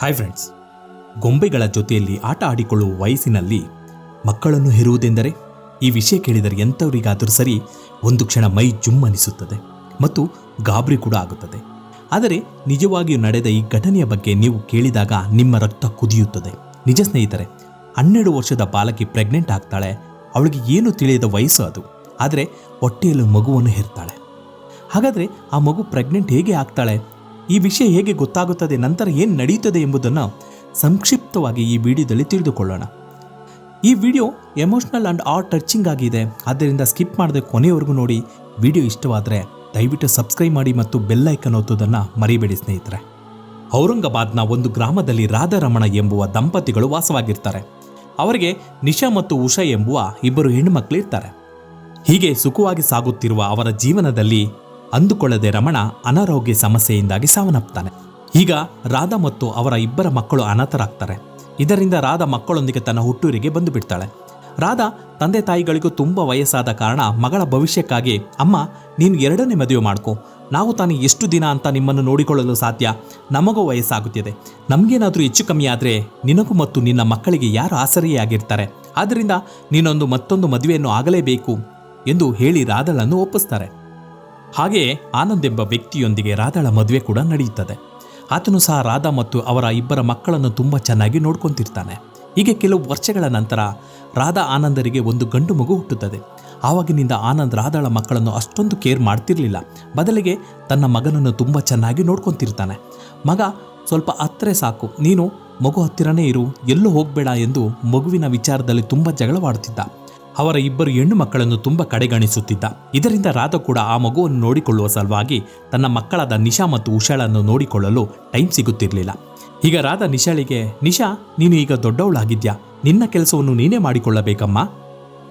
Hi friends ಗೊಂಬೆಗಳ ಜೊತೆಯಲ್ಲಿ ಆಟ ಆಡಿಕೊಳ್ಳುವ ವಯಸ್ಸಿನಲ್ಲಿ ಮಕ್ಕಳನ್ನು ಹೆರುವುದೆಂದರೆ ಈ ವಿಷಯ ಕೇಳಿದರೆ ಎಂಥವರಿಗಾದರೂ ಸರಿ ಒಂದು ಕ್ಷಣ ಮೈ ಜುಮ್ ಅನಿಸುತ್ತದೆ ಮತ್ತು ಗಾಬರಿ ಕೂಡ ಆಗುತ್ತದೆ. ಆದರೆ ನಿಜವಾಗಿಯೂ ನಡೆದ ಈ ಘಟನೆಯ ಬಗ್ಗೆ ನೀವು ಕೇಳಿದಾಗ ನಿಮ್ಮ ರಕ್ತ ಕುದಿಯುತ್ತದೆ. ನಿಜ ಸ್ನೇಹಿತರೆ, ಹನ್ನೆರಡು ವರ್ಷದ ಬಾಲಕಿ ಪ್ರೆಗ್ನೆಂಟ್ ಆಗ್ತಾಳೆ. ಅವಳಿಗೆ ಏನು ತಿಳಿಯದ ವಯಸ್ಸು ಅದು. ಆದರೆ ಹೊಟ್ಟೆಯಲ್ಲಿ ಮಗುವನ್ನು ಹೆರ್ತಾಳೆ. ಹಾಗಾದರೆ ಆ ಮಗು ಪ್ರೆಗ್ನೆಂಟ್ ಹೇಗೆ ಆಗ್ತಾಳೆ? ಈ ವಿಷಯ ಹೇಗೆ ಗೊತ್ತಾಗುತ್ತದೆ, ನಂತರ ಏನು ನಡೆಯುತ್ತದೆ ಎಂಬುದನ್ನು ಸಂಕ್ಷಿಪ್ತವಾಗಿ ಈ ವಿಡಿಯೋದಲ್ಲಿ ತಿಳಿದುಕೊಳ್ಳೋಣ. ಈ ವಿಡಿಯೋ ಎಮೋಷ್ನಲ್ ಆ್ಯಂಡ್ ಆ ಟಚಿಂಗ್ ಆಗಿದೆ. ಆದ್ದರಿಂದ ಸ್ಕಿಪ್ ಮಾಡದೆ ಕೊನೆಯವರೆಗೂ ನೋಡಿ. ವಿಡಿಯೋ ಇಷ್ಟವಾದರೆ ದಯವಿಟ್ಟು ಸಬ್ಸ್ಕ್ರೈಬ್ ಮಾಡಿ ಮತ್ತು ಬೆಲ್ ಐಕನ್ ಒತ್ತೋದನ್ನು ಮರಿಬೇಡಿ ಸ್ನೇಹಿತರೆ. ಔರಂಗಾಬಾದ್ನ ಒಂದು ಗ್ರಾಮದಲ್ಲಿ ರಾಧಾರಮಣ ಎಂಬುವ ದಂಪತಿಗಳು ವಾಸವಾಗಿರ್ತಾರೆ. ಅವರಿಗೆ ನಿಶಾ ಮತ್ತು ಉಷಾ ಎಂಬುವ ಇಬ್ಬರು ಹೆಣ್ಣುಮಕ್ಕಳು ಇರ್ತಾರೆ. ಹೀಗೆ ಸುಖವಾಗಿ ಸಾಗುತ್ತಿರುವ ಅವರ ಜೀವನದಲ್ಲಿ ಅಂದುಕೊಳ್ಳದೆ ರಮಣ ಅನಾರೋಗ್ಯ ಸಮಸ್ಯೆಯಿಂದಾಗಿ ಸಾವನ್ನಪ್ತಾನೆ. ಈಗ ರಾಧಾ ಮತ್ತು ಅವರ ಇಬ್ಬರ ಮಕ್ಕಳು ಅನಾಥರಾಗ್ತಾರೆ. ಇದರಿಂದ ರಾಧಾ ಮಕ್ಕಳೊಂದಿಗೆ ತನ್ನ ಹುಟ್ಟೂರಿಗೆ ಬಂದು ಬಿಡ್ತಾಳೆ ರಾಧಾ ತಂದೆ ತಾಯಿಗಳಿಗೂ ತುಂಬ ವಯಸ್ಸಾದ ಕಾರಣ ಮಗಳ ಭವಿಷ್ಯಕ್ಕಾಗಿ, ಅಮ್ಮ, ನೀನು ಎರಡನೇ ಮದುವೆ ಮಾಡ್ಕೊ. ನಾವು ತಾನು ಎಷ್ಟು ದಿನ ಅಂತ ನಿಮ್ಮನ್ನು ನೋಡಿಕೊಳ್ಳಲು ಸಾಧ್ಯ? ನಮಗೂ ವಯಸ್ಸಾಗುತ್ತಿದೆ. ನಮಗೇನಾದರೂ ಹೆಚ್ಚು ಕಮ್ಮಿ ಆದರೆ ನಿನಗೂ ಮತ್ತು ನಿನ್ನ ಮಕ್ಕಳಿಗೆ ಯಾರು ಆಸರೆಯಾಗಿರ್ತಾರೆ? ಆದ್ದರಿಂದ ನೀನೊಂದು ಮತ್ತೊಂದು ಮದುವೆಯನ್ನು ಆಗಲೇಬೇಕು ಎಂದು ಹೇಳಿ ರಾಧಳನ್ನು ಒಪ್ಪಿಸ್ತಾರೆ. ಹಾಗೆಯೇ ಆನಂದ್ ಎಂಬ ವ್ಯಕ್ತಿಯೊಂದಿಗೆ ರಾಧಾಳ ಮದುವೆ ಕೂಡ ನಡೆಯುತ್ತದೆ. ಆತನು ಸಹ ರಾಧಾ ಮತ್ತು ಅವರ ಇಬ್ಬರ ಮಕ್ಕಳನ್ನು ತುಂಬ ಚೆನ್ನಾಗಿ ನೋಡ್ಕೊತಿರ್ತಾನೆ. ಹೀಗೆ ಕೆಲವು ವರ್ಷಗಳ ನಂತರ ರಾಧಾ ಆನಂದರಿಗೆ ಒಂದು ಗಂಡು ಮಗು ಹುಟ್ಟುತ್ತದೆ. ಆವಾಗಿನಿಂದ ಆನಂದ್ ರಾಧಾಳ ಮಕ್ಕಳನ್ನು ಅಷ್ಟೊಂದು ಕೇರ್ ಮಾಡ್ತಿರಲಿಲ್ಲ. ಬದಲಿಗೆ ತನ್ನ ಮಗನನ್ನು ತುಂಬ ಚೆನ್ನಾಗಿ ನೋಡ್ಕೊತಿರ್ತಾನೆ. ಮಗ, ಸ್ವಲ್ಪ ಹತ್ತಿರ ಸಾಕು. ನೀನು ಮಗು ಹತ್ತಿರನೇ ಇರು. ಎಲ್ಲೂ ಹೋಗಬೇಡ ಎಂದು ಮಗುವಿನ ವಿಚಾರದಲ್ಲಿ ತುಂಬ ಜಗಳವಾಡುತ್ತಿದ್ದ ಅವರ ಇಬ್ಬರು ಹೆಣ್ಣು ಮಕ್ಕಳನ್ನು ತುಂಬ ಕಡೆಗಣಿಸುತ್ತಿದ್ದ. ಇದರಿಂದ ರಾಧ ಕೂಡ ಆ ಮಗುವನ್ನು ನೋಡಿಕೊಳ್ಳುವ ಸಲುವಾಗಿ ತನ್ನ ಮಕ್ಕಳಾದ ನಿಶಾ ಮತ್ತು ಉಷಾಳನ್ನು ನೋಡಿಕೊಳ್ಳಲು ಟೈಮ್ ಸಿಗುತ್ತಿರಲಿಲ್ಲ. ಈಗ ರಾಧಾ ನಿಶಾಳಿಗೆ, ನಿಶಾ, ನೀನು ಈಗ ದೊಡ್ಡವಳಾಗಿದ್ಯಾ? ನಿನ್ನ ಕೆಲಸವನ್ನು ನೀನೇ ಮಾಡಿಕೊಳ್ಳಬೇಕಮ್ಮ?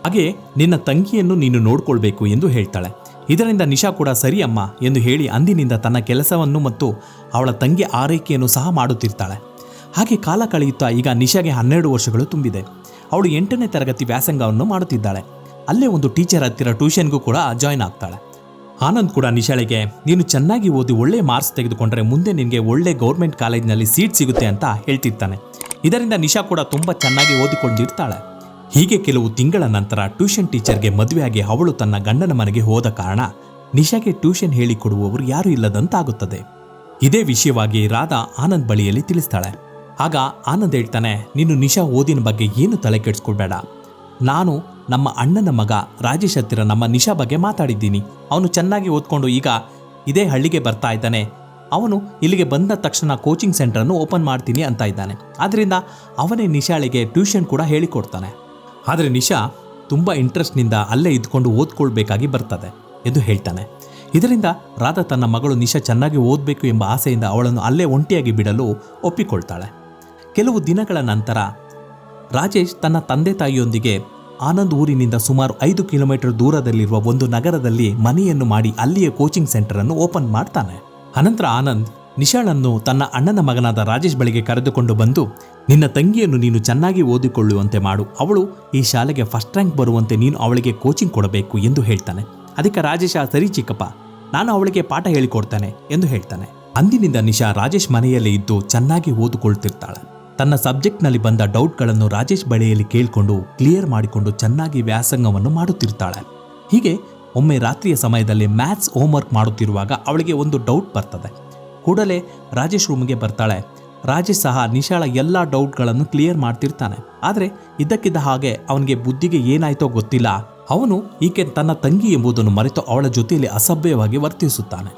ಹಾಗೆ ನಿನ್ನ ತಂಗಿಯನ್ನು ನೀನು ನೋಡಿಕೊಳ್ಬೇಕು ಎಂದು ಹೇಳ್ತಾಳೆ. ಇದರಿಂದ ನಿಶಾ ಕೂಡ, ಸರಿಯಮ್ಮ ಎಂದು ಹೇಳಿ ಅಂದಿನಿಂದ ತನ್ನ ಕೆಲಸವನ್ನು ಮತ್ತು ಅವಳ ತಂಗಿ ಆರೈಕೆಯನ್ನು ಸಹ ಮಾಡುತ್ತಿರ್ತಾಳೆ. ಹಾಗೆ ಕಾಲ ಕಳೆಯುತ್ತಾ ಈಗ ನಿಶಾಗೆ ಹನ್ನೆರಡು ವರ್ಷಗಳು ತುಂಬಿದೆ. ಅವಳು ಎಂಟನೇ ತರಗತಿ ವ್ಯಾಸಂಗವನ್ನು ಮಾಡುತ್ತಿದ್ದಾಳೆ. ಅಲ್ಲೇ ಒಂದು ಟೀಚರ್ ಹತ್ತಿರ ಟ್ಯೂಷನ್ಗೂ ಕೂಡ ಜಾಯ್ನ್ ಆಗ್ತಾಳೆ. ಆನಂದ್ ಕೂಡ ನಿಶಾಳಿಗೆ, ನೀನು ಚೆನ್ನಾಗಿ ಓದಿ ಒಳ್ಳೆ ಮಾರ್ಕ್ಸ್ ತೆಗೆದುಕೊಂಡ್ರೆ ಮುಂದೆ ನಿನಗೆ ಒಳ್ಳೆ ಗೌರ್ಮೆಂಟ್ ಕಾಲೇಜಿನಲ್ಲಿ ಸೀಟ್ ಸಿಗುತ್ತೆ ಅಂತ ಹೇಳ್ತಿರ್ತಾನೆ. ಇದರಿಂದ ನಿಶಾ ಕೂಡ ತುಂಬ ಚೆನ್ನಾಗಿ ಓದಿಕೊಂಡಿರ್ತಾಳೆ. ಹೀಗೆ ಕೆಲವು ತಿಂಗಳ ನಂತರ ಟ್ಯೂಷನ್ ಟೀಚರ್ಗೆ ಮದುವೆಯಾಗಿ ಅವಳು ತನ್ನ ಗಂಡನ ಮನೆಗೆ ಹೋದ ಕಾರಣ ನಿಶಾಗೆ ಟ್ಯೂಷನ್ ಹೇಳಿಕೊಡುವವರು ಯಾರೂ ಇಲ್ಲದಂತಾಗುತ್ತದೆ. ಇದೇ ವಿಷಯವಾಗಿ ರಾಧಾ ಆನಂದ್ ಬಳಿಯಲ್ಲಿ ತಿಳಿಸ್ತಾಳೆ. ಆಗ ಆನಂದ್ ಹೇಳ್ತಾನೆ, ನೀನು ನಿಶಾ ಓದಿನ ಬಗ್ಗೆ ಏನು ತಲೆ ಕೆಡಿಸ್ಕೊಳ್ಬೇಡ ನಾನು ನಮ್ಮ ಅಣ್ಣನ ಮಗ ರಾಜೇಶ್ ಹತ್ತಿರ ನಮ್ಮ ನಿಶಾ ಬಗ್ಗೆ ಮಾತಾಡಿದ್ದೀನಿ. ಅವನು ಚೆನ್ನಾಗಿ ಓದ್ಕೊಂಡು ಈಗ ಇದೇ ಹಳ್ಳಿಗೆ ಬರ್ತಾ ಇದ್ದಾನೆ. ಅವನು ಇಲ್ಲಿಗೆ ಬಂದ ತಕ್ಷಣ ಕೋಚಿಂಗ್ ಸೆಂಟರನ್ನು ಓಪನ್ ಮಾಡ್ತೀನಿ ಅಂತ ಇದ್ದಾನೆ. ಆದ್ದರಿಂದ ಅವನೇ ನಿಶಾಳಿಗೆ ಟ್ಯೂಷನ್ ಕೂಡ ಹೇಳಿಕೊಡ್ತಾನೆ. ಆದರೆ ನಿಶಾ ತುಂಬ ಇಂಟ್ರೆಸ್ಟ್ನಿಂದ ಅಲ್ಲೇ ಇದ್ಕೊಂಡು ಓದ್ಕೊಳ್ಬೇಕಾಗಿ ಬರ್ತದೆ, ಎಂದು ಹೇಳ್ತಾನೆ. ಇದರಿಂದ ರಾಧಾ ತನ್ನ ಮಗಳು ನಿಶಾ ಚೆನ್ನಾಗಿ ಓದಬೇಕು ಎಂಬ ಆಸೆಯಿಂದ ಅವಳನ್ನು ಅಲ್ಲೇ ಒಂಟಿಯಾಗಿ ಬಿಡಲು ಒಪ್ಪಿಕೊಳ್ತಾಳೆ. ಕೆಲವು ದಿನಗಳ ನಂತರ ರಾಜೇಶ್ ತನ್ನ ತಂದೆ ತಾಯಿಯೊಂದಿಗೆ ಆನಂದ್ ಊರಿನಿಂದ ಸುಮಾರು ಐದು ಕಿಲೋಮೀಟರ್ ದೂರದಲ್ಲಿರುವ ಒಂದು ನಗರದಲ್ಲಿ ಮನೆಯನ್ನು ಮಾಡಿ ಅಲ್ಲಿಯ ಕೋಚಿಂಗ್ ಸೆಂಟರ್ ಅನ್ನು ಓಪನ್ ಮಾಡ್ತಾನೆ. ಅನಂತರ ಆನಂದ್ ನಿಶಾಳನ್ನು ತನ್ನ ಅಣ್ಣನ ಮಗನಾದ ರಾಜೇಶ್ ಬಳಿಗೆ ಕರೆದುಕೊಂಡು ಬಂದು, ನಿನ್ನ ತಂಗಿಯನ್ನು ನೀನು ಚೆನ್ನಾಗಿ ಓದಿಕೊಳ್ಳುವಂತೆ ಮಾಡು. ಅವಳು ಈ ಶಾಲೆಗೆ ಫಸ್ಟ್ ರ್ಯಾಂಕ್ ಬರುವಂತೆ ನೀನು ಅವಳಿಗೆ ಕೋಚಿಂಗ್ ಕೊಡಬೇಕು ಎಂದು ಹೇಳ್ತಾನೆ. ಅದಕ್ಕೆ ರಾಜೇಶ, ಸರಿ ಚಿಕ್ಕಪ್ಪ, ನಾನು ಅವಳಿಗೆ ಪಾಠ ಹೇಳಿಕೊಡ್ತಾನೆ ಎಂದು ಹೇಳ್ತಾನೆ. ಅಂದಿನಿಂದ ನಿಶಾ ರಾಜೇಶ್ ಮನೆಯಲ್ಲೇ ಇದ್ದು ಚೆನ್ನಾಗಿ ಓದಿಕೊಳ್ತಿರ್ತಾಳೆ. ತನ್ನ ಸಬ್ಜೆಕ್ಟ್ನಲ್ಲಿ ಬಂದ ಡೌಟ್ಗಳನ್ನು ರಾಜೇಶ್ ಬಳಿಯಲ್ಲಿ ಕೇಳಿಕೊಂಡು ಕ್ಲಿಯರ್ ಮಾಡಿಕೊಂಡು ಚೆನ್ನಾಗಿ ವ್ಯಾಸಂಗವನ್ನು ಮಾಡುತ್ತಿರ್ತಾಳೆ. ಹೀಗೆ ಒಮ್ಮೆ ರಾತ್ರಿಯ ಸಮಯದಲ್ಲಿ ಮ್ಯಾಥ್ಸ್ ಹೋಮ್ವರ್ಕ್ ಮಾಡುತ್ತಿರುವಾಗ ಅವಳಿಗೆ ಒಂದು ಡೌಟ್ ಬರ್ತದೆ. ಕೂಡಲೇ ರಾಜೇಶ್ ರೂಮ್ಗೆ ಬರ್ತಾಳೆ. ರಾಜೇಶ್ ಸಹ ನಿಶಾಳ ಎಲ್ಲ ಡೌಟ್ಗಳನ್ನು ಕ್ಲಿಯರ್ ಮಾಡ್ತಿರ್ತಾನೆ. ಆದರೆ ಇದ್ದಕ್ಕಿದ್ದ ಹಾಗೆ ಅವನಿಗೆ ಬುದ್ಧಿಗೆ ಏನಾಯ್ತೋ ಗೊತ್ತಿಲ್ಲ. ಅವನು ಈಕೆ ತನ್ನ ತಂಗಿ ಎಂಬುದನ್ನು ಮರೆತು ಅವಳ ಜೊತೆಯಲ್ಲಿ ಅಸಭ್ಯವಾಗಿ ವರ್ತಿಸುತ್ತಾನೆ.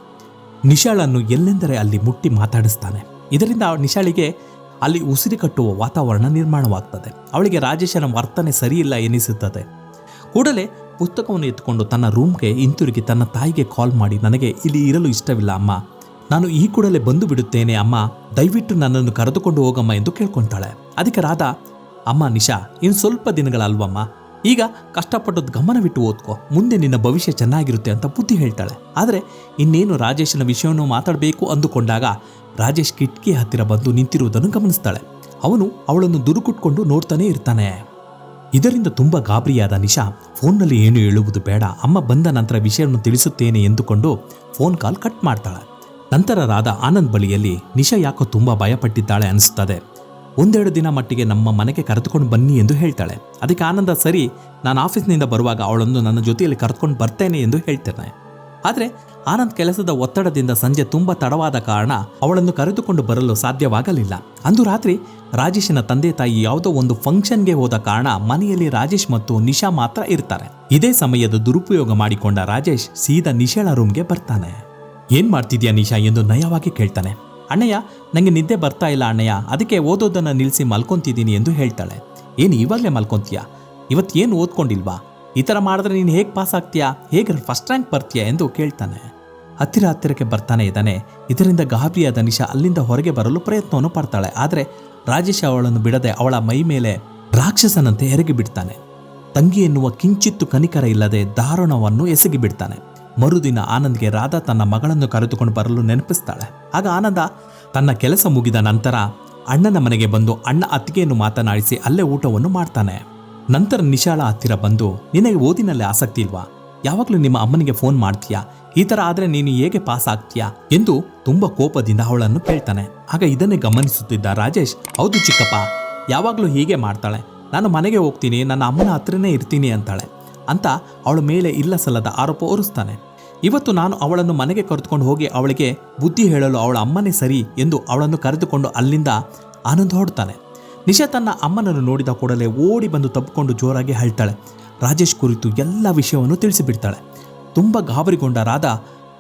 ನಿಶಾಳನ್ನು ಎಲ್ಲೆಂದರೆ ಅಲ್ಲಿ ಮುಟ್ಟಿ ಮಾತಾಡಿಸ್ತಾನೆ. ಇದರಿಂದ ನಿಶಾಳಿಗೆ ಅಲ್ಲಿ ಉಸಿರಿ ಕಟ್ಟುವ ವಾತಾವರಣ ನಿರ್ಮಾಣವಾಗ್ತದೆ. ಅವಳಿಗೆ ರಾಜೇಶನ ವರ್ತನೆ ಸರಿಯಿಲ್ಲ ಎನಿಸುತ್ತದೆ. ಕೂಡಲೇ ಪುಸ್ತಕವನ್ನು ಎತ್ತುಕೊಂಡು ತನ್ನ ರೂಮ್ಗೆ ಹಿಂತಿರುಗಿ ತನ್ನ ತಾಯಿಗೆ ಕಾಲ್ ಮಾಡಿ, ನನಗೆ ಇಲ್ಲಿ ಇರಲು ಇಷ್ಟವಿಲ್ಲ ಅಮ್ಮ. ನಾನು ಈ ಕೂಡಲೇ ಬಂದು ಬಿಡುತ್ತೇನೆ ಅಮ್ಮ. ದಯವಿಟ್ಟು ನನ್ನನ್ನು ಕರೆದುಕೊಂಡು ಹೋಗಮ್ಮ ಎಂದು ಕೇಳ್ಕೊಳ್ತಾಳೆ ಅದಕ್ಕೆ ರಾಧಾ, ಅಮ್ಮ ನಿಶಾ, ಇನ್ನು ಸ್ವಲ್ಪ ದಿನಗಳಲ್ವಮ್ಮ. ಈಗ ಕಷ್ಟಪಟ್ಟದ್ದು ಗಮನವಿಟ್ಟು ಓದ್ಕೋ. ಮುಂದೆ ನಿನ್ನ ಭವಿಷ್ಯ ಚೆನ್ನಾಗಿರುತ್ತೆ ಅಂತ ಬುದ್ಧಿ ಹೇಳ್ತಾಳೆ. ಆದರೆ ಇನ್ನೇನು ರಾಜೇಶನ ವಿಷಯವನ್ನು ಮಾತಾಡಬೇಕು ಅಂದುಕೊಂಡಾಗ ರಾಜೇಶ್ ಕಿಟಕಿ ಹತ್ತಿರ ಬಂದು ನಿಂತಿರುವುದನ್ನು ಗಮನಿಸ್ತಾಳೆ. ಅವನು ಅವಳನ್ನು ದುರುಕುಟ್ಕೊಂಡು ನೋಡ್ತಾನೆ ಇರ್ತಾನೆ. ಇದರಿಂದ ತುಂಬ ಗಾಬರಿಯಾದ ನಿಶಾ ಫೋನ್ನಲ್ಲಿ ಏನು ಹೇಳುವುದು ಬೇಡ, ಅಮ್ಮ ಬಂದ ನಂತರ ವಿಷಯವನ್ನು ತಿಳಿಸುತ್ತೇನೆ ಎಂದುಕೊಂಡು ಫೋನ್ ಕಾಲ್ ಕಟ್ ಮಾಡ್ತಾಳೆ. ನಂತರ ರಾಧಾ ಆನಂದ್ ಬಳಿಯಲ್ಲಿ ನಿಶಾ ಯಾಕೋ ತುಂಬ ಭಯಪಟ್ಟಿದ್ದಾಳೆ ಅನಿಸುತ್ತದೆ ಒಂದೆರಡು ದಿನ ಮಟ್ಟಿಗೆ ನಮ್ಮ ಮನೆಗೆ ಕರೆದುಕೊಂಡು ಬನ್ನಿ ಎಂದು ಹೇಳ್ತಾಳೆ. ಅದಕ್ಕೆ ಆನಂದ, ಸರಿ, ನಾನು ಆಫೀಸ್ನಿಂದ ಬರುವಾಗ ಅವಳನ್ನು ನನ್ನ ಜೊತೆಯಲ್ಲಿ ಕರೆದುಕೊಂಡು ಬರ್ತೇನೆ ಎಂದು ಹೇಳ್ತೇನೆ. ಆದರೆ ಆನಂದ್ ಕೆಲಸದ ಒತ್ತಡದಿಂದ ಸಂಜೆ ತುಂಬ ತಡವಾದ ಕಾರಣ ಅವಳನ್ನು ಕರೆದುಕೊಂಡು ಬರಲು ಸಾಧ್ಯವಾಗಲಿಲ್ಲ. ಅಂದು ರಾತ್ರಿ ರಾಜೇಶನ ತಂದೆ ತಾಯಿ ಯಾವುದೋ ಒಂದು ಫಂಕ್ಷನ್ಗೆ ಹೋದ ಕಾರಣ ಮನೆಯಲ್ಲಿ ರಾಜೇಶ್ ಮತ್ತು ನಿಶಾ ಮಾತ್ರ ಇರ್ತಾರೆ. ಇದೇ ಸಮಯದ ದುರುಪಯೋಗ ಮಾಡಿಕೊಂಡ ರಾಜೇಶ್ ಸೀದಾ ನಿಶಾಳ ರೂಮ್ಗೆ ಬರ್ತಾನೆ. ಏನ್ ಮಾಡ್ತಿದ್ಯಾ ನಿಶಾ ಎಂದು ನಯವಾಗಿ ಕೇಳ್ತಾನೆ. ಅಣ್ಣಯ್ಯ ನನಗೆ ನಿದ್ದೆ ಬರ್ತಾ ಇಲ್ಲ ಅಣ್ಣಯ್ಯ. ಅದಕ್ಕೆ ಓದೋದನ್ನು ನಿಲ್ಲಿಸಿ ಮಲ್ಕೊಂತಿದ್ದೀನಿ ಎಂದು ಹೇಳ್ತಾಳೆ. ಏನು ಇವಾಗಲೇ ಮಲ್ಕೊತೀಯಾ? ಇವತ್ತು ಏನು ಓದ್ಕೊಂಡಿಲ್ವಾ? ಈ ಥರ ಮಾಡಿದ್ರೆ ನೀನು ಹೇಗೆ ಪಾಸ್ ಆಗ್ತೀಯಾ? ಹೇಗೆ ಫಸ್ಟ್ ರ್ಯಾಂಕ್ ಬರ್ತೀಯಾ? ಎಂದು ಕೇಳ್ತಾನೆ. ಹತ್ತಿರ ಹತ್ತಿರಕ್ಕೆ ಬರ್ತಾನೆ ಇದ್ದಾನೆ. ಇದರಿಂದ ಗಾಬರಿಯಾದ ನಿಶಾ ಅಲ್ಲಿಂದ ಹೊರಗೆ ಬರಲು ಪ್ರಯತ್ನವನ್ನು ಪಡ್ತಾಳೆ. ಆದರೆ ರಾಜೇಶ್ ಅವಳನ್ನು ಬಿಡದೆ ಅವಳ ಮೈ ಮೇಲೆ ರಾಕ್ಷಸನಂತೆ ಎರಗಿ ಬಿಡ್ತಾನೆ. ತಂಗಿ ಎನ್ನುವ ಕಿಂಚಿತ್ತು ಕನಿಕರ ಇಲ್ಲದೆ ದಾರುಣವನ್ನು ಎಸಗಿ ಬಿಡ್ತಾನೆ ಮರುದಿನ ಆನಂದ್ಗೆ ರಾಧಾ ತನ್ನ ಮಗಳನ್ನು ಕರೆದುಕೊಂಡು ಬರಲು ನೆನಪಿಸ್ತಾಳೆ. ಆಗ ಆನಂದ ತನ್ನ ಕೆಲಸ ಮುಗಿದ ನಂತರ ಅಣ್ಣನ ಮನೆಗೆ ಬಂದು ಅಣ್ಣ ಅತ್ತಿಗೆಯನ್ನು ಮಾತನಾಡಿಸಿ ಅಲ್ಲೇ ಊಟವನ್ನು ಮಾಡ್ತಾನೆ. ನಂತರ ನಿಶಾಳ ಹತ್ತಿರ ಬಂದು, ನಿನಗೆ ಓದಿನಲ್ಲಿ ಆಸಕ್ತಿ ಇಲ್ವಾ? ಯಾವಾಗಲೂ ನಿಮ್ಮ ಅಮ್ಮನಿಗೆ ಫೋನ್ ಮಾಡ್ತೀಯಾ? ಈ ಥರ ಆದರೆ ನೀನು ಹೇಗೆ ಪಾಸ್ ಆಗ್ತೀಯಾ? ಎಂದು ತುಂಬ ಕೋಪದಿಂದ ಅವಳನ್ನು ಕೇಳ್ತಾನೆ. ಆಗ ಇದನ್ನೇ ಗಮನಿಸುತ್ತಿದ್ದ ರಾಜೇಶ್, ಹೌದು ಚಿಕ್ಕಪ್ಪ, ಯಾವಾಗಲೂ ಹೀಗೆ ಮಾಡ್ತಾಳೆ. ನಾನು ಮನೆಗೆ ಹೋಗ್ತೀನಿ, ನನ್ನ ಅಮ್ಮನ ಹತ್ರನೇ ಇರ್ತೀನಿ ಅಂತಾಳೆ. ಅಂತ ಅವಳ ಮೇಲೆ ಇಲ್ಲ ಸಲ್ಲದ ಆರೋಪ ಹೊರಿಸ್ತಾನೆ. ಇವತ್ತು ನಾನು ಅವಳನ್ನು ಮನೆಗೆ ಕರೆದುಕೊಂಡು ಹೋಗಿ ಅವಳಿಗೆ ಬುದ್ಧಿ ಹೇಳಲು ಅವಳ ಅಮ್ಮನೇ ಸರಿ ಎಂದು ಅವಳನ್ನು ಕರೆದುಕೊಂಡು ಅಲ್ಲಿಂದ ಆನಂದ ಹೊಡ್ತಾನೆ ನಿಶಾ ತನ್ನ ಅಮ್ಮನನ್ನು ನೋಡಿದ ಕೂಡಲೇ ಓಡಿ ಬಂದು ತಬ್ಬಿಕೊಂಡು ಜೋರಾಗಿ ಹೇಳ್ತಾಳೆ ರಾಜೇಶ್ ಕುರಿತು ಎಲ್ಲ ವಿಷಯವನ್ನು ತಿಳಿಸಿಬಿಡ್ತಾಳೆ. ತುಂಬ ಗಾಬರಿಗೊಂಡ ರಾಧಾ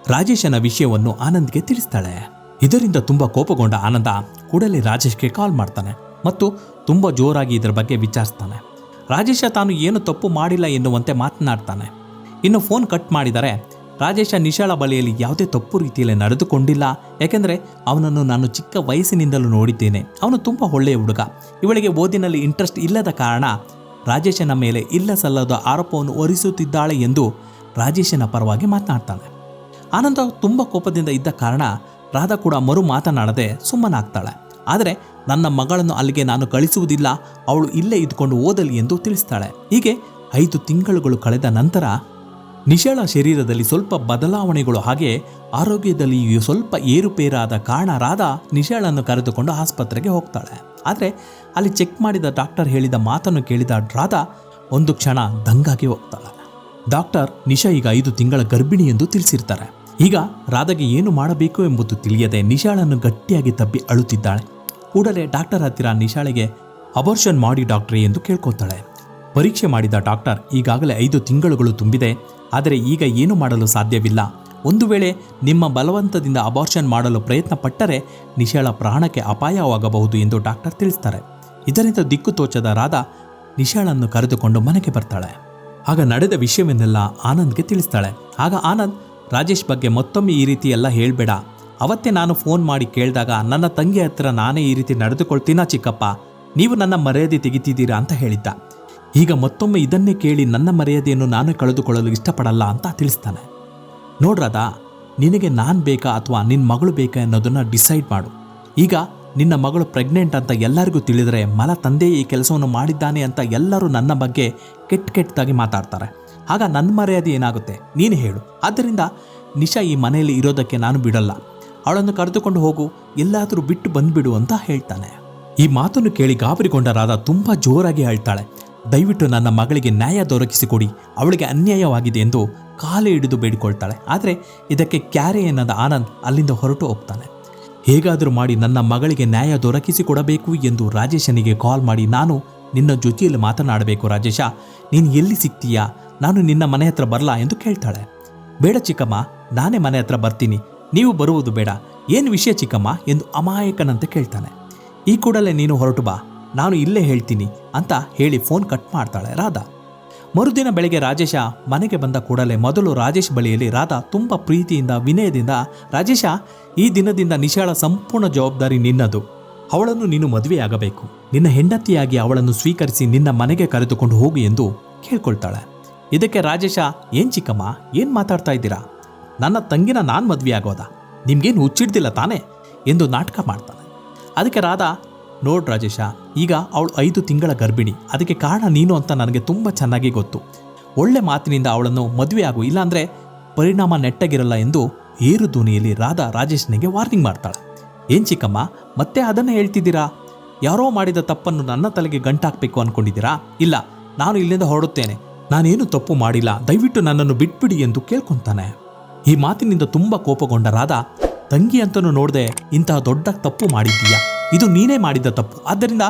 ರಾಜೇಶನ ವಿಷಯವನ್ನು ಆನಂದ್ಗೆ ತಿಳಿಸ್ತಾಳೆ. ಇದರಿಂದ ತುಂಬ ಕೋಪಗೊಂಡ ಆನಂದ ಕೂಡಲೇ ರಾಜೇಶ್ಗೆ ಕಾಲ್ ಮಾಡ್ತಾನೆ ಮತ್ತು ತುಂಬ ಜೋರಾಗಿ ಇದರ ಬಗ್ಗೆ ವಿಚಾರಿಸ್ತಾನೆ. ರಾಜೇಶ ತಾನು ಏನು ತಪ್ಪು ಮಾಡಿಲ್ಲ ಎನ್ನುವಂತೆ ಮಾತನಾಡ್ತಾನೆ. ಇನ್ನು ಫೋನ್ ಕಟ್ ಮಾಡಿದರೆ ರಾಜೇಶ ನಿಶಾಳ ಬಳಿಯಲ್ಲಿ ಯಾವುದೇ ತಪ್ಪು ರೀತಿಯಲ್ಲಿ ನಡೆದುಕೊಂಡಿಲ್ಲ. ಯಾಕೆಂದರೆ ಅವನನ್ನು ನಾನು ಚಿಕ್ಕ ವಯಸ್ಸಿನಿಂದಲೂ ನೋಡಿದ್ದೇನೆ. ಅವನು ತುಂಬ ಒಳ್ಳೆಯ ಹುಡುಗ. ಇವಳಿಗೆ ಓದಿನಲ್ಲಿ ಇಂಟ್ರೆಸ್ಟ್ ಇಲ್ಲದ ಕಾರಣ ರಾಜೇಶನ ಮೇಲೆ ಇಲ್ಲ ಸಲ್ಲದ ಆರೋಪವನ್ನು ಹೊರಿಸುತ್ತಿದ್ದಾಳೆ ಎಂದು ರಾಜೇಶನ ಪರವಾಗಿ ಮಾತನಾಡ್ತಾಳೆ. ಆನಂದ ತುಂಬ ಕೋಪದಿಂದ ಇದ್ದ ಕಾರಣ ರಾಧಾ ಕೂಡ ಮರು ಮಾತನಾಡದೆ ಸುಮ್ಮನಾಗ್ತಾಳೆ. ಆದರೆ ನನ್ನ ಮಗಳನ್ನು ಅಲ್ಲಿಗೆ ನಾನು ಕಳಿಸುವುದಿಲ್ಲ. ಅವಳು ಇಲ್ಲೇ ಇದ್ಕೊಂಡು ಓದಲಿ ಎಂದು ತಿಳಿಸ್ತಾಳೆ. ಹೀಗೆ ಐದು ತಿಂಗಳುಗಳು ಕಳೆದ ನಂತರ ನಿಶಾಳ ಶರೀರದಲ್ಲಿ ಸ್ವಲ್ಪ ಬದಲಾವಣೆಗಳು ಹಾಗೆ ಆರೋಗ್ಯದಲ್ಲಿ ಸ್ವಲ್ಪ ಏರುಪೇರಾದ ಕಾರಣ ರಾಧಾ ನಿಶಾಳನ್ನು ಕರೆದುಕೊಂಡು ಆಸ್ಪತ್ರೆಗೆ ಹೋಗ್ತಾಳೆ. ಆದರೆ ಅಲ್ಲಿ ಚೆಕ್ ಮಾಡಿದ ಡಾಕ್ಟರ್ ಹೇಳಿದ ಮಾತನ್ನು ಕೇಳಿದ ರಾಧಾ, ಒಂದು ಕ್ಷಣ ದಂಗಾಗಿ ಹೋಗ್ತಾಳೆ. ಡಾಕ್ಟರ್ ನಿಶಾ ಈಗ ಐದು ತಿಂಗಳ ಗರ್ಭಿಣಿ ಎಂದು ತಿಳಿಸಿರ್ತಾರೆ. ಈಗ ರಾಧಾಗೆ ಏನು ಮಾಡಬೇಕು ಎಂಬುದು ತಿಳಿಯದೆ ನಿಶಾಳನ್ನು ಗಟ್ಟಿಯಾಗಿ ತಬ್ಬಿ ಅಳುತ್ತಿದ್ದಾಳೆ. ಕೂಡಲೇ ಡಾಕ್ಟರ್ ಹತ್ತಿರ ನಿಶಾಳಿಗೆ, ಅಬಾರ್ಷನ್ ಮಾಡಿ ಡಾಕ್ಟ್ರೇ ಎಂದು ಕೇಳ್ಕೊತಾಳೆ. ಪರೀಕ್ಷೆ ಮಾಡಿದ ಡಾಕ್ಟರ್ ಈಗಾಗಲೇ ಐದು ತಿಂಗಳುಗಳು ತುಂಬಿದೆ. ಆದರೆ ಈಗ ಏನು ಮಾಡಲು ಸಾಧ್ಯವಿಲ್ಲ. ಒಂದು ವೇಳೆ ನಿಮ್ಮ ಬಲವಂತದಿಂದ ಅಬಾರ್ಷನ್ ಮಾಡಲು ಪ್ರಯತ್ನ ಪಟ್ಟರೆ ನಿಶಾಳ ಪ್ರಾಣಕ್ಕೆ ಅಪಾಯವಾಗಬಹುದು ಎಂದು ಡಾಕ್ಟರ್ ತಿಳಿಸ್ತಾರೆ. ಇದರಿಂದ ದಿಕ್ಕು ತೋಚದ ರಾಧಾ ನಿಶಾಳನ್ನು ಕರೆದುಕೊಂಡು ಮನೆಗೆ ಬರ್ತಾಳೆ. ಆಗ ನಡೆದ ವಿಷಯವನ್ನೆಲ್ಲ ಆನಂದ್ಗೆ ತಿಳಿಸ್ತಾಳೆ. ಆಗ ಆನಂದ್, ರಾಜೇಶ್ ಬಗ್ಗೆ ಮತ್ತೊಮ್ಮೆ ಈ ರೀತಿ ಎಲ್ಲ ಹೇಳಬೇಡ. ಅವತ್ತೇ ನಾನು ಫೋನ್ ಮಾಡಿ ಕೇಳಿದಾಗ ನನ್ನ ತಂಗಿ ಹತ್ರ ನಾನೇ ಈ ರೀತಿ ನಡೆದುಕೊಳ್ತೀನಾ ಚಿಕ್ಕಪ್ಪ? ನೀವು ನನ್ನ ಮರ್ಯಾದೆ ತೆಗಿತಿದ್ದೀರಾ ಅಂತ ಹೇಳಿದ್ದ. ಈಗ ಮತ್ತೊಮ್ಮೆ ಇದನ್ನೇ ಕೇಳಿ ನನ್ನ ಮರ್ಯಾದೆಯನ್ನು ನಾನು ಕಳೆದುಕೊಳ್ಳಲು ಇಷ್ಟಪಡಲ್ಲ ಅಂತ ತಿಳಿಸ್ತಾನೆ. ನೋಡ್ರಾದ ನಿನಗೆ ನಾನು ಬೇಕಾ ಅಥವಾ ನಿನ್ನ ಮಗಳು ಬೇಕಾ ಅನ್ನೋದನ್ನು ಡಿಸೈಡ್ ಮಾಡು. ಈಗ ನಿನ್ನ ಮಗಳು ಪ್ರೆಗ್ನೆಂಟ್ ಅಂತ ಎಲ್ಲರಿಗೂ ತಿಳಿದರೆ ಮಲ ತಂದೆ ಈ ಕೆಲಸವನ್ನು ಮಾಡಿದ್ದಾನೆ ಅಂತ ಎಲ್ಲರೂ ನನ್ನ ಬಗ್ಗೆ ಕೆಟ್ಟ ಕೆಟ್ಟದಾಗಿ ಮಾತಾಡ್ತಾರೆ. ಆಗ ನನ್ನ ಮರ್ಯಾದೆ ಏನಾಗುತ್ತೆ? ನೀನು ಹೇಳು. ಆದ್ದರಿಂದ ನಿಶಾ ಈ ಮನೆಯಲ್ಲಿ ಇರೋದಕ್ಕೆ ನಾನು ಬಿಡಲ್ಲ. ಅವಳನ್ನು ಕರೆದುಕೊಂಡು ಹೋಗು, ಎಲ್ಲಾದರೂ ಬಿಟ್ಟು ಬಂದುಬಿಡು ಅಂತ ಹೇಳ್ತಾನೆ. ಈ ಮಾತನ್ನು ಕೇಳಿ ಗಾಬರಿಗೊಂಡ ರಾಧಾ ತುಂಬ ಜೋರಾಗಿ ಹೇಳ್ತಾಳೆ ದಯವಿಟ್ಟು ನನ್ನ ಮಗಳಿಗೆ ನ್ಯಾಯ ದೊರಕಿಸಿಕೊಡಿ. ಅವಳಿಗೆ ಅನ್ಯಾಯವಾಗಿದೆ ಎಂದು ಕಾಲು ಹಿಡಿದು ಬೇಡಿಕೊಳ್ತಾಳೆ. ಆದರೆ ಇದಕ್ಕೆ ಕ್ಯಾರೆ ಎನ್ನದ ಆನಂದ್ ಅಲ್ಲಿಂದ ಹೊರಟು ಹೋಗ್ತಾನೆ. ಹೇಗಾದರೂ ಮಾಡಿ ನನ್ನ ಮಗಳಿಗೆ ನ್ಯಾಯ ದೊರಕಿಸಿಕೊಡಬೇಕು ಎಂದು ರಾಜೇಶನಿಗೆ ಕಾಲ್ ಮಾಡಿ ನಾನು ನಿನ್ನ ಜೊತೆಯಲ್ಲಿ ಮಾತನಾಡಬೇಕು ರಾಜೇಶ. ನೀನು ಎಲ್ಲಿ ಸಿಗ್ತೀಯಾ? ನಾನು ನಿನ್ನ ಮನೆ ಹತ್ರ ಬರಲಾ ಎಂದು ಕೇಳ್ತಾಳೆ. ಬೇಡ ಚಿಕ್ಕಮ್ಮ, ನಾನೇ ಮನೆ ಹತ್ರ ಬರ್ತೀನಿ. ನೀವು ಬರುವುದು ಬೇಡ. ಏನು ವಿಷಯ ಚಿಕ್ಕಮ್ಮ? ಎಂದು ಅಮಾಯಕನಂತೆ ಕೇಳ್ತಾನೆ. ಈ ಕೂಡಲೇ ನೀನು ಹೊರಟು ಬಾ. ನಾನು ಇಲ್ಲೇ ಹೇಳ್ತೀನಿ ಅಂತ ಹೇಳಿ ಫೋನ್ ಕಟ್ ಮಾಡ್ತಾಳೆ ರಾಧಾ. ಮರುದಿನ ಬೆಳಗ್ಗೆ ರಾಜೇಶ ಮನೆಗೆ ಬಂದ ಕೂಡಲೇ ಮೊದಲು ರಾಜೇಶ್ ಬಳಿಯಲ್ಲಿ ರಾಧಾ ತುಂಬ ಪ್ರೀತಿಯಿಂದ, ವಿನಯದಿಂದ, ರಾಜೇಶ, ಈ ದಿನದಿಂದ ನಿಶಾಳ ಸಂಪೂರ್ಣ ಜವಾಬ್ದಾರಿ ನಿನ್ನದು. ಅವಳನ್ನು ನೀನು ಮದುವೆಯಾಗಬೇಕು. ನಿನ್ನ ಹೆಂಡತಿಯಾಗಿ ಅವಳನ್ನು ಸ್ವೀಕರಿಸಿ ನಿನ್ನ ಮನೆಗೆ ಕರೆದುಕೊಂಡು ಹೋಗು ಎಂದು ಕೇಳ್ಕೊಳ್ತಾಳೆ. ಇದಕ್ಕೆ ರಾಜೇಶ, ಏನ್ ಚಿಕ್ಕಮ್ಮ, ಏನ್ ಮಾತಾಡ್ತಾ ಇದ್ದೀರಾ? ನನ್ನ ತಂಗಿನ ನಾನು ಮದುವೆ ಆಗೋದಾ ನಿಮ್ಗೇನು ಹುಚ್ಚಿಡ್ದಿಲ್ಲ ತಾನೇ? ಎಂದು ನಾಟಕ ಮಾಡ್ತಾನೆ ಅದಕ್ಕೆ ರಾಧಾ ನೋಡ್ ರಾಜೇಶ, ಈಗ ಅವಳು ಐದು ತಿಂಗಳ ಗರ್ಭಿಣಿ. ಅದಕ್ಕೆ ಕಾರಣ ನೀನು ಅಂತ ನನಗೆ ತುಂಬ ಚೆನ್ನಾಗಿ ಗೊತ್ತು. ಒಳ್ಳೆ ಮಾತಿನಿಂದ ಅವಳನ್ನು ಮದುವೆ ಆಗು, ಇಲ್ಲಾಂದ್ರೆ ಪರಿಣಾಮ ನೆಟ್ಟಗಿರಲ್ಲ ಎಂದು ಏರು ಧ್ವನಿಯಲ್ಲಿ ರಾಧಾ ರಾಜೇಶ್ನಿಗೆ ವಾರ್ನಿಂಗ್ ಮಾಡ್ತಾಳೆ. ಏನ್ ಚಿಕ್ಕಮ್ಮ, ಮತ್ತೆ ಅದನ್ನೇ ಹೇಳ್ತಿದ್ದೀರಾ? ಯಾರೋ ಮಾಡಿದ ತಪ್ಪನ್ನು ನನ್ನ ತಲೆಗೆ ಗಂಟಾಕ್ಬೇಕು ಅನ್ಕೊಂಡಿದ್ದೀರಾ? ಇಲ್ಲ, ನಾನು ಇಲ್ಲಿಂದ ಹೊರಡುತ್ತೇನೆ. ನಾನೇನು ತಪ್ಪು ಮಾಡಿಲ್ಲ, ದಯವಿಟ್ಟು ನನ್ನನ್ನು ಬಿಟ್ಬಿಡಿ ಎಂದು ಕೇಳ್ಕೊಂತಾನೆ. ಈ ಮಾತಿನಿಂದ ತುಂಬಾ ಕೋಪಗೊಂಡ ರಾಧಾ, ತಂಗಿ ಅಂತನೂ ನೋಡದೆ ಇಂತಹ ದೊಡ್ಡ ತಪ್ಪು ಮಾಡಿದ್ದೀಯಾ? ಇದು ನೀನೇ ಮಾಡಿದ ತಪ್ಪು. ಆದ್ದರಿಂದ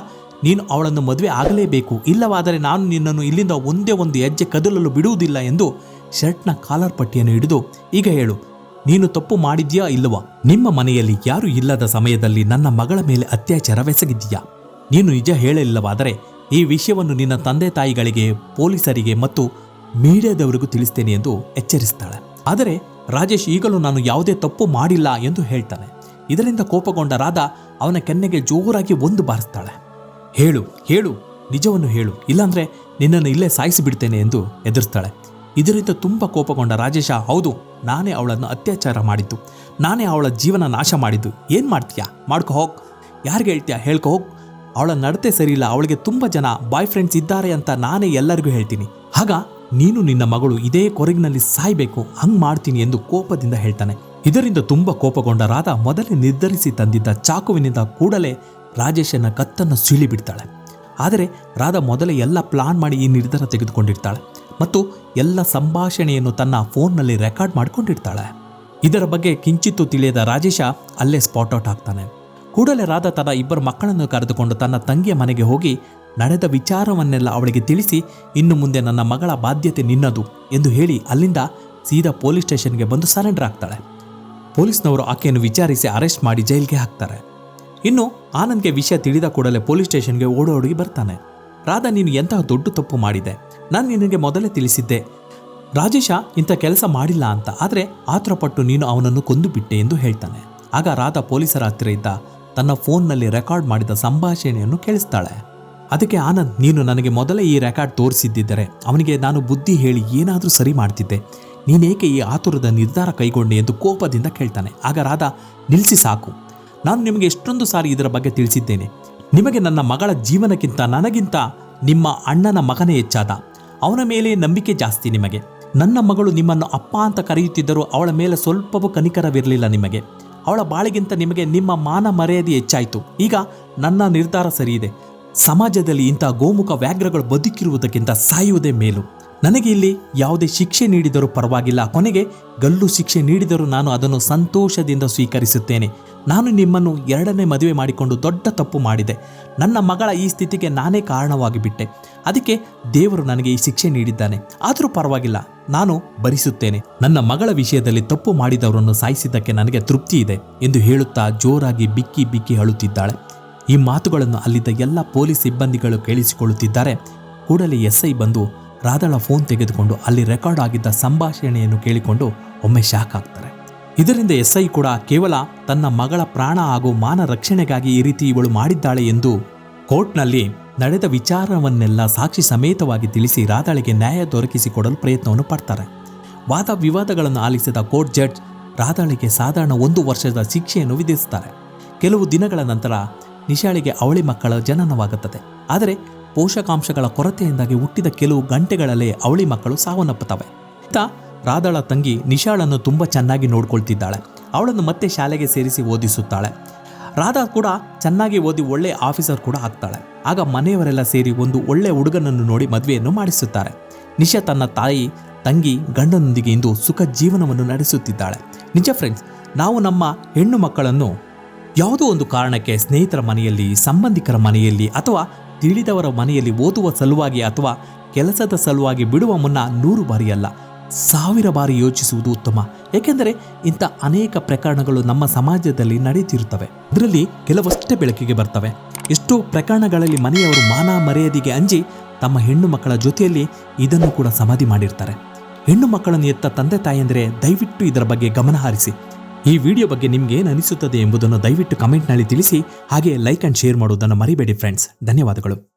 ನೀನು ಅವಳನ್ನು ಮದುವೆ ಆಗಲೇಬೇಕು. ಇಲ್ಲವಾದರೆ ನಾನು ನಿನ್ನನ್ನು ಇಲ್ಲಿಂದ ಒಂದೇ ಒಂದು ಹೆಜ್ಜೆ ಕದಲಲು ಬಿಡುವುದಿಲ್ಲ ಎಂದು ಶರ್ಟ್ನ ಕಾಲರ್ ಪಟ್ಟಿಯನ್ನು ಹಿಡಿದು ಈಗ ಹೇಳು, ನೀನು ತಪ್ಪು ಮಾಡಿದ್ಯಾ ಇಲ್ಲವಾ? ನಿಮ್ಮ ಮನೆಯಲ್ಲಿ ಯಾರು ಇಲ್ಲದ ಸಮಯದಲ್ಲಿ ನನ್ನ ಮಗಳ ಮೇಲೆ ಅತ್ಯಾಚಾರವೆಸಗಿದ್ದೀಯಾ? ನೀನು ನಿಜ ಹೇಳಲಿಲ್ಲವಾದರೆ ಈ ವಿಷಯವನ್ನು ನಿನ್ನ ತಂದೆ ತಾಯಿಗಳಿಗೆ, ಪೊಲೀಸರಿಗೆ ಮತ್ತು ಮೀಡಿಯಾದವರಿಗೂ ತಿಳಿಸ್ತೇನೆ ಎಂದು ಎಚ್ಚರಿಸ್ತಾಳೆ. ಆದರೆ ರಾಜೇಶ್ ಈಗಲೂ ನಾನು ಯಾವುದೇ ತಪ್ಪು ಮಾಡಿಲ್ಲ ಎಂದು ಹೇಳ್ತಾನೆ. ಇದರಿಂದ ಕೋಪಗೊಂಡ ರಾಧಾ ಅವನ ಕೆನ್ನೆಗೆ ಜೋರಾಗಿ ಒಂದು ಬಾರಿಸ್ತಾಳೆ. ಹೇಳು ಹೇಳು, ನಿಜವನ್ನು ಹೇಳು. ಇಲ್ಲಾಂದ್ರೆ ನಿನ್ನನ್ನು ಇಲ್ಲೇ ಸಾಯಿಸಿಬಿಡ್ತೇನೆ ಎಂದು ಎದುರಿಸ್ತಾಳೆ. ಇದರಿಂದ ತುಂಬ ಕೋಪಗೊಂಡ ರಾಜೇಶ, ಹೌದು, ನಾನೇ ಅವಳನ್ನು ಅತ್ಯಾಚಾರ ಮಾಡಿದ್ದು. ನಾನೇ ಅವಳ ಜೀವನ ನಾಶ ಮಾಡಿದ್ದು. ಏನು ಮಾಡ್ತೀಯಾ? ಮಾಡ್ಕೊ, ಹೋಗ್. ಯಾರಿಗೆ ಹೇಳ್ತೀಯಾ? ಹೇಳ್ಕೊ, ಹೋಗ್. ಅವಳ ನಡತೆ ಸರಿಯಿಲ್ಲ. ಅವಳಿಗೆ ತುಂಬ ಜನ ಬಾಯ್ ಫ್ರೆಂಡ್ಸ್ ಇದ್ದಾರೆ ಅಂತ ನಾನೇ ಎಲ್ಲರಿಗೂ ಹೇಳ್ತೀನಿ. ಆಗ ನೀನು ನಿನ್ನ ಮಗಳು ಇದೇ ಕೊರಗಿನಲ್ಲಿ ಸಾಯ್ಬೇಕು. ಹಂಗ್ ಮಾಡ್ತೀನಿ ಎಂದು ಕೋಪದಿಂದ ಹೇಳ್ತಾನೆ. ಇದರಿಂದ ತುಂಬ ಕೋಪಗೊಂಡ ರಾಧಾ ಮೊದಲೇ ನಿರ್ಧರಿಸಿ ತಂದಿದ್ದ ಚಾಕುವಿನಿಂದ ಕೂಡಲೇ ರಾಜೇಶನ ಕತ್ತನ್ನು ಸೀಳಿ ಬಿಡ್ತಾಳೆ ಆದರೆ ರಾಧಾ ಮೊದಲೇ ಎಲ್ಲ ಪ್ಲಾನ್ ಮಾಡಿ ಈ ನಿರ್ಧಾರ ತೆಗೆದುಕೊಂಡಿರ್ತಾಳೆ ಮತ್ತು ಎಲ್ಲ ಸಂಭಾಷಣೆಯನ್ನು ತನ್ನ ಫೋನ್ನಲ್ಲಿ ರೆಕಾರ್ಡ್ ಮಾಡಿಕೊಂಡಿರ್ತಾಳೆ. ಇದರ ಬಗ್ಗೆ ಕಿಂಚಿತ್ತು ತಿಳಿಯದ ರಾಜೇಶ ಅಲ್ಲೇ ಸ್ಪಾಟ್ ಔಟ್ ಆಗ್ತಾನೆ. ಕೂಡಲೇ ರಾಧಾ ತನ್ನ ಇಬ್ಬರು ಮಕ್ಕಳನ್ನು ಕರೆದುಕೊಂಡು ತನ್ನ ತಂಗಿಯ ಮನೆಗೆ ಹೋಗಿ ನಡೆದ ವಿಚಾರವನ್ನೆಲ್ಲ ಅವಳಿಗೆ ತಿಳಿಸಿ ಇನ್ನು ಮುಂದೆ ನನ್ನ ಮಗಳ ಬಾಧ್ಯತೆ ನಿನ್ನದು ಎಂದು ಹೇಳಿ ಅಲ್ಲಿಂದ ಸೀದಾ ಪೊಲೀಸ್ ಸ್ಟೇಷನ್ಗೆ ಬಂದು ಸರೆಂಡರ್ ಆಗ್ತಾಳೆ. ಪೊಲೀಸ್ನವರು ಆಕೆಯನ್ನು ವಿಚಾರಿಸಿ ಅರೆಸ್ಟ್ ಮಾಡಿ ಜೈಲಿಗೆ ಹಾಕ್ತಾರೆ. ಇನ್ನು ಆನಂದ್ಗೆ ವಿಷಯ ತಿಳಿದ ಕೂಡಲೇ ಪೊಲೀಸ್ ಸ್ಟೇಷನ್ಗೆ ಓಡೋಡಿ ಬರ್ತಾನೆ. ರಾಧಾ, ನೀನು ಎಂತಹ ದೊಡ್ಡ ತಪ್ಪು ಮಾಡಿದೆ? ನಾನು ನಿನಗೆ ಮೊದಲೇ ತಿಳಿಸಿದ್ದೆ. ರಾಜೇಶ ಇಂಥ ಕೆಲಸ ಮಾಡಿಲ್ಲ ಅಂತ. ಆದರೆ ಆತುರಪಟ್ಟು ನೀನು ಅವನನ್ನು ಕೊಂದು ಬಿಟ್ಟೆ ಎಂದು ಹೇಳ್ತಾನೆ. ಆಗ ರಾಧಾ ಪೊಲೀಸರ ಹತ್ತಿರ ಇದ್ದ ತನ್ನ ಫೋನ್ನಲ್ಲಿ ರೆಕಾರ್ಡ್ ಮಾಡಿದ ಸಂಭಾಷಣೆಯನ್ನು ಕೇಳಿಸ್ತಾಳೆ. ಅದಕ್ಕೆ ಆನಂದ್, ನೀನು ನನಗೆ ಮೊದಲೇ ಈ ರೆಕಾರ್ಡ್ ತೋರಿಸಿದ್ದಿದ್ದರೆ ಅವನಿಗೆ ನಾನು ಬುದ್ಧಿ ಹೇಳಿ ಏನಾದರೂ ಸರಿ ಮಾಡ್ತಿದ್ದೆ. ನೀನೇಕೆ ಈ ಆತುರದ ನಿರ್ಧಾರ ಕೈಗೊಂಡೆ ಎಂದು ಕೋಪದಿಂದ ಕೇಳ್ತಾನೆ. ಆಗ ರಾಧಾ ನಿಲ್ಲಿಸಿ ಸಾಕು. ನಾನು ನಿಮಗೆ ಎಷ್ಟೊಂದು ಸಾರಿ ಇದರ ಬಗ್ಗೆ ತಿಳಿಸಿದ್ದೇನೆ. ನಿಮಗೆ ನನ್ನ ಮಗಳ ಜೀವನಕ್ಕಿಂತ ನನಗಿಂತ ನಿಮ್ಮ ಅಣ್ಣನ ಮಗನೇ ಹೆಚ್ಚಾದ. ಅವನ ಮೇಲೆ ನಂಬಿಕೆ ಜಾಸ್ತಿ ನಿಮಗೆ. ನನ್ನ ಮಗಳು ನಿಮ್ಮನ್ನು ಅಪ್ಪ ಅಂತ ಕರೆಯುತ್ತಿದ್ದರೂ ಅವಳ ಮೇಲೆ ಸ್ವಲ್ಪವೂ ಕನಿಕರವಿರಲಿಲ್ಲ ನಿಮಗೆ. ಅವಳ ಬಾಳಿಗಿಂತ ನಿಮಗೆ ನಿಮ್ಮ ಮಾನ ಮರ್ಯಾದೆ ಹೆಚ್ಚಾಯಿತು. ಈಗ ನನ್ನ ನಿರ್ಧಾರ ಸರಿಯಿದೆ. ಸಮಾಜದಲ್ಲಿ ಇಂಥ ಗೋಮುಖ ವ್ಯಾಘ್ರಗಳು ಬದುಕಿರುವುದಕ್ಕಿಂತ ಸಾಯುವುದೇ ಮೇಲು. ನನಗೆ ಇಲ್ಲಿ ಯಾವುದೇ ಶಿಕ್ಷೆ ನೀಡಿದರೂ ಪರವಾಗಿಲ್ಲ. ಕೊನೆಗೆ ಗಲ್ಲು ಶಿಕ್ಷೆ ನೀಡಿದರೂ ನಾನು ಅದನ್ನು ಸಂತೋಷದಿಂದ ಸ್ವೀಕರಿಸುತ್ತೇನೆ. ನಾನು ನಿಮ್ಮನ್ನು ಎರಡನೇ ಮದುವೆ ಮಾಡಿಕೊಂಡು ದೊಡ್ಡ ತಪ್ಪು ಮಾಡಿದೆ. ನನ್ನ ಮಗಳ ಈ ಸ್ಥಿತಿಗೆ ನಾನೇ ಕಾರಣವಾಗಿಬಿಟ್ಟೆ. ಅದಕ್ಕೆ ದೇವರು ನನಗೆ ಈ ಶಿಕ್ಷೆ ನೀಡಿದ್ದಾನೆ. ಆದರೂ ಪರವಾಗಿಲ್ಲ, ನಾನು ಭರಿಸುತ್ತೇನೆ. ನನ್ನ ಮಗಳ ವಿಷಯದಲ್ಲಿ ತಪ್ಪು ಮಾಡಿದವರನ್ನು ಸಾಯಿಸಿದ್ದಕ್ಕೆ ನನಗೆ ತೃಪ್ತಿ ಇದೆ ಎಂದು ಹೇಳುತ್ತಾ ಜೋರಾಗಿ ಬಿಕ್ಕಿ ಬಿಕ್ಕಿ ಅಳುತ್ತಿದ್ದಾಳೆ. ಈ ಮಾತುಗಳನ್ನು ಅಲ್ಲಿದ್ದ ಎಲ್ಲ ಪೊಲೀಸ್ ಸಿಬ್ಬಂದಿಗಳು ಕೇಳಿಸಿಕೊಳ್ಳುತ್ತಿದ್ದಾರೆ. ಕೂಡಲೇ ಎಸ್ಐ ಬಂದು ರಾಧಳ ಫೋನ್ ತೆಗೆದುಕೊಂಡು ಅಲ್ಲಿ ರೆಕಾರ್ಡ್ ಆಗಿದ್ದ ಸಂಭಾಷಣೆಯನ್ನು ಕೇಳಿಕೊಂಡು ಒಮ್ಮೆ ಶಾಕ್ ಆಗ್ತಾರೆ. ಇದರಿಂದ ಎಸ್ ಐ ಕೂಡ ಕೇವಲ ತನ್ನ ಮಗಳ ಪ್ರಾಣ ಹಾಗೂ ಮಾನ ರಕ್ಷಣೆಗಾಗಿ ಈ ರೀತಿ ಇವಳು ಮಾಡಿದ್ದಾಳೆ ಎಂದು ಕೋರ್ಟ್ನಲ್ಲಿ ನಡೆದ ವಿಚಾರವನ್ನೆಲ್ಲ ಸಾಕ್ಷಿ ಸಮೇತವಾಗಿ ತಿಳಿಸಿ ರಾಧಾಳಿಗೆ ನ್ಯಾಯ ದೊರಕಿಸಿಕೊಡಲು ಪ್ರಯತ್ನವನ್ನು ಪಡ್ತಾರೆ. ವಾದ ವಿವಾದಗಳನ್ನು ಆಲಿಸಿದ ಕೋರ್ಟ್ ಜಡ್ಜ್ ರಾಧಾಳಿಗೆ ಸಾಧಾರಣ ಒಂದು ವರ್ಷದ ಶಿಕ್ಷೆಯನ್ನು ವಿಧಿಸುತ್ತಾರೆ ಕೆಲವು ದಿನಗಳ ನಂತರ ನಿಶಾಳಿಗೆ ಅವಳಿ ಮಕ್ಕಳ ಜನನವಾಗುತ್ತದೆ. ಆದರೆ ಪೋಷಕಾಂಶಗಳ ಕೊರತೆಯಿಂದಾಗಿ ಹುಟ್ಟಿದ ಕೆಲವು ಗಂಟೆಗಳಲ್ಲೇ ಅವಳಿ ಮಕ್ಕಳು ಸಾವನ್ನಪ್ಪುತ್ತವೆ. ಇತ್ತ ರಾಧಳ ತಂಗಿ ನಿಶಾಳನ್ನು ತುಂಬ ಚೆನ್ನಾಗಿ ನೋಡ್ಕೊಳ್ತಿದ್ದಾಳೆ. ಅವಳನ್ನು ಮತ್ತೆ ಶಾಲೆಗೆ ಸೇರಿಸಿ ಓದಿಸುತ್ತಾಳೆ. ರಾಧಾ ಕೂಡ ಚೆನ್ನಾಗಿ ಓದಿ ಒಳ್ಳೆ ಆಫೀಸರ್ ಕೂಡ ಆಗ್ತಾಳೆ. ಆಗ ಮನೆಯವರೆಲ್ಲ ಸೇರಿ ಒಂದು ಒಳ್ಳೆ ಹುಡುಗನನ್ನು ನೋಡಿ ಮದುವೆಯನ್ನು ಮಾಡಿಸುತ್ತಾರೆ. ನಿಶಾ ತನ್ನ ತಾಯಿ, ತಂಗಿ, ಗಂಡನೊಂದಿಗೆ ಇಂದು ಸುಖ ಜೀವನವನ್ನು ನಡೆಸುತ್ತಿದ್ದಾಳೆ. ನಿಜ ಫ್ರೆಂಡ್ಸ್ ನಾವು ನಮ್ಮ ಹೆಣ್ಣು ಮಕ್ಕಳನ್ನು ಯಾವುದೋ ಒಂದು ಕಾರಣಕ್ಕೆ ಸ್ನೇಹಿತರ ಮನೆಯಲ್ಲಿ, ಸಂಬಂಧಿಕರ ಮನೆಯಲ್ಲಿ ಅಥವಾ ತಿಳಿದವರ ಮನೆಯಲ್ಲಿ ಓದುವ ಸಲುವಾಗಿ ಅಥವಾ ಕೆಲಸದ ಸಲುವಾಗಿ ಬಿಡುವ ಮುನ್ನ ನೂರು ಬಾರಿ ಅಲ್ಲ ಸಾವಿರ ಬಾರಿ ಯೋಚಿಸುವುದು ಉತ್ತಮ. ಏಕೆಂದರೆ ಇಂಥ ಅನೇಕ ಪ್ರಕರಣಗಳು ನಮ್ಮ ಸಮಾಜದಲ್ಲಿ ನಡೆಯುತ್ತಿರುತ್ತವೆ ಇದರಲ್ಲಿ ಕೆಲವಷ್ಟೇ ಬೆಳಕಿಗೆ ಬರ್ತವೆ. ಎಷ್ಟೋ ಪ್ರಕರಣಗಳಲ್ಲಿ ಮನೆಯವರು ಮಾನ ಮರ್ಯಾದೆಗೆ ಅಂಜಿ ತಮ್ಮ ಹೆಣ್ಣು ಮಕ್ಕಳ ಜೊತೆಯಲ್ಲಿ ಇದನ್ನು ಕೂಡ ಸಮಾಧಿ ಮಾಡಿರ್ತಾರೆ. ಹೆಣ್ಣು ಮಕ್ಕಳನ್ನು ಎತ್ತ ತಂದೆ ತಾಯಂದರೆ ದಯವಿಟ್ಟು ಇದರ ಬಗ್ಗೆ ಗಮನ ಹರಿಸಿ. ಈ ವಿಡಿಯೋ ಬಗ್ಗೆ ನಿಮ್ಗೆ ಏನು ಅನಿಸುತ್ತದೆ ಎಂಬುದನ್ನು ದಯವಿಟ್ಟು ಕಮೆಂಟ್ನಲ್ಲಿ ತಿಳಿಸಿ ಹಾಗೆ ಲೈಕ್ ಅಂಡ್ ಶೇರ್ ಮಾಡುವುದನ್ನು ಮರಿಬೇಡಿ ಫ್ರೆಂಡ್ಸ್ ಧನ್ಯವಾದಗಳು.